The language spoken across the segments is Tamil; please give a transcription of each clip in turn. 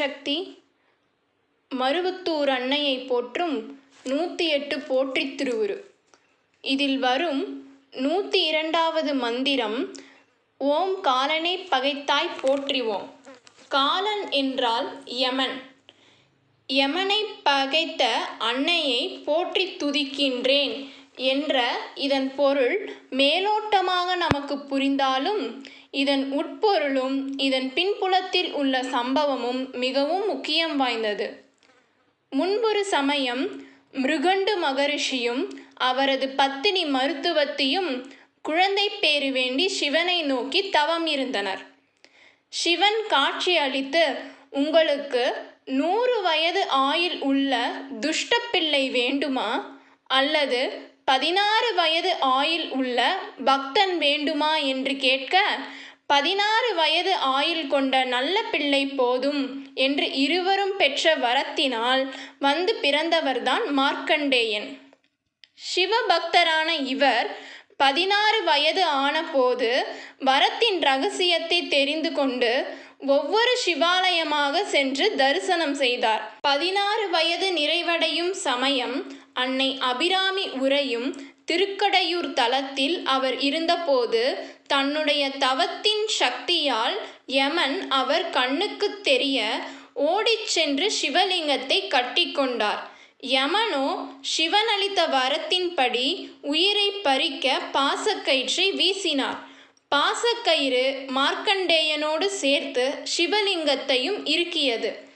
சக்தி மருவத்தூர் அன்னையை போற்றும் நூற்றி எட்டு போற்றித் திருவுரு. இதில் வரும் நூற்றி இரண்டாவது மந்திரம் ஓம் காலனை பகைத்தாய் போற்றிவோம். காலன் என்றால் யமன். யமனை பகைத்த அன்னையை போற்றி துதிக்கின்றேன் என்ற இதன் பொருள் மேலோட்டமாக நமக்கு புரிந்தாலும் இதன் உட்பொருளும் இதன் பின்புலத்தில் உள்ள சம்பவமும் மிகவும் முக்கியம் வாய்ந்தது. முன்பொரு சமயம் மிருகண்டு மகரிஷியும் அவரது பத்தினி மருத்துவத்தையும் குழந்தை பேறு வேண்டி சிவனை நோக்கி தவம் இருந்தனர். சிவன் காட்சி அளித்து உங்களுக்கு நூறு வயது ஆயில் உள்ள துஷ்ட பிள்ளை வேண்டுமா? அல்லது பதினாறு வயது ஆயில் உள்ள பக்தன் வேண்டுமா? என்று கேட்க பதினாறு வயது ஆயுள் கொண்ட நல்ல பிள்ளை போதும் என்று இருவரும் பெற்ற வரத்தினால் வந்து பிறந்தவர்தான் மார்க்கண்டேயன். சிவபக்தரான இவர் பதினாறு வயது ஆனபோது வரத்தின் ரகசியத்தை தெரிந்து கொண்டு ஒவ்வொரு சிவாலயமாக சென்று தரிசனம் செய்தார். பதினாறு வயது நிறைவடையும் சமயம் அன்னை அபிராமி உரையும் திருக்கடையூர் தலத்தில் அவர் இருந்தபோது தன்னுடைய தவத்தின் சக்தியால் யமன் அவர் கண்ணுக்குத் தெரிய ஓடிச் சென்று சிவலிங்கத்தை கட்டிக்கொண்டார் யமனோ சிவன் அளித்த வரத்தின்படி உயிரை பறிக்க பாசக்கயிற்றை வீசினார். பாசக்கயிறு மார்க்கண்டேயனோடு சேர்த்து சிவலிங்கத்தையும் இறுக்கியது.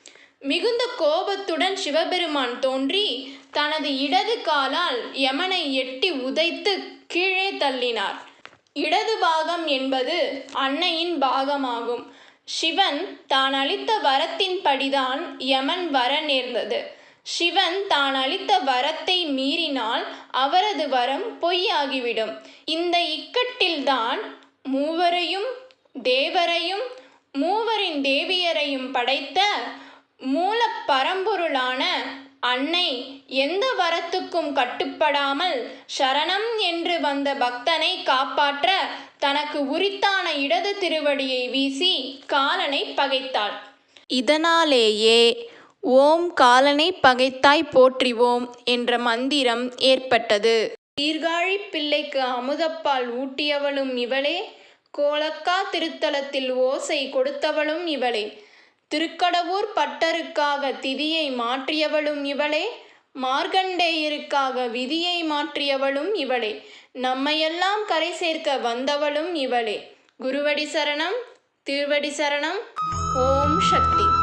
மிகுந்த கோபத்துடன் சிவபெருமான் தோன்றி தனது இடது காலால் யமனை எட்டி உதைத்து கீழே தள்ளினார். இடது பாகம் என்பது அன்னையின் பாகமாகும். சிவன் தான் அளித்த வரத்தின்படிதான் யமன் வர நேர்ந்தது. சிவன் தான் அளித்த வரத்தை மீறினால் அவரது வரம் பொய்யாகிவிடும். இந்த இக்கட்டில்தான் மூவரையும் தேவரையும் மூவரின் தேவியரையும் படைத்த மூல பரம்பொருளான அன்னை எந்த வரத்துக்கும் கட்டுப்படாமல் சரணம் என்று வந்த பக்தனை காப்பாற்ற தனக்கு உரித்தான இடது திருவடியை வீசி காலனை பகைத்தாள். இதனாலேயே ஓம் காலனை பகைத்தாய் போற்றிவோம் என்ற மந்திரம் ஏற்பட்டது. சீர்காழி பிள்ளைக்கு அமுதப்பால் ஊட்டியவளும் இவளே கோலக்கா திருத்தலத்தில் ஓசை கொடுத்தவளும் இவளே. திருக்கடவூர் பட்டருக்காக திதியை மாற்றியவளும் இவளே மார்கண்டேயருக்காக விதியை மாற்றியவளும் இவளே நம்மையெல்லாம் கரை சேர்க்க வந்தவளும் இவளே. குருவடி சரணம் திருவடி சரணம் ஓம் சக்தி.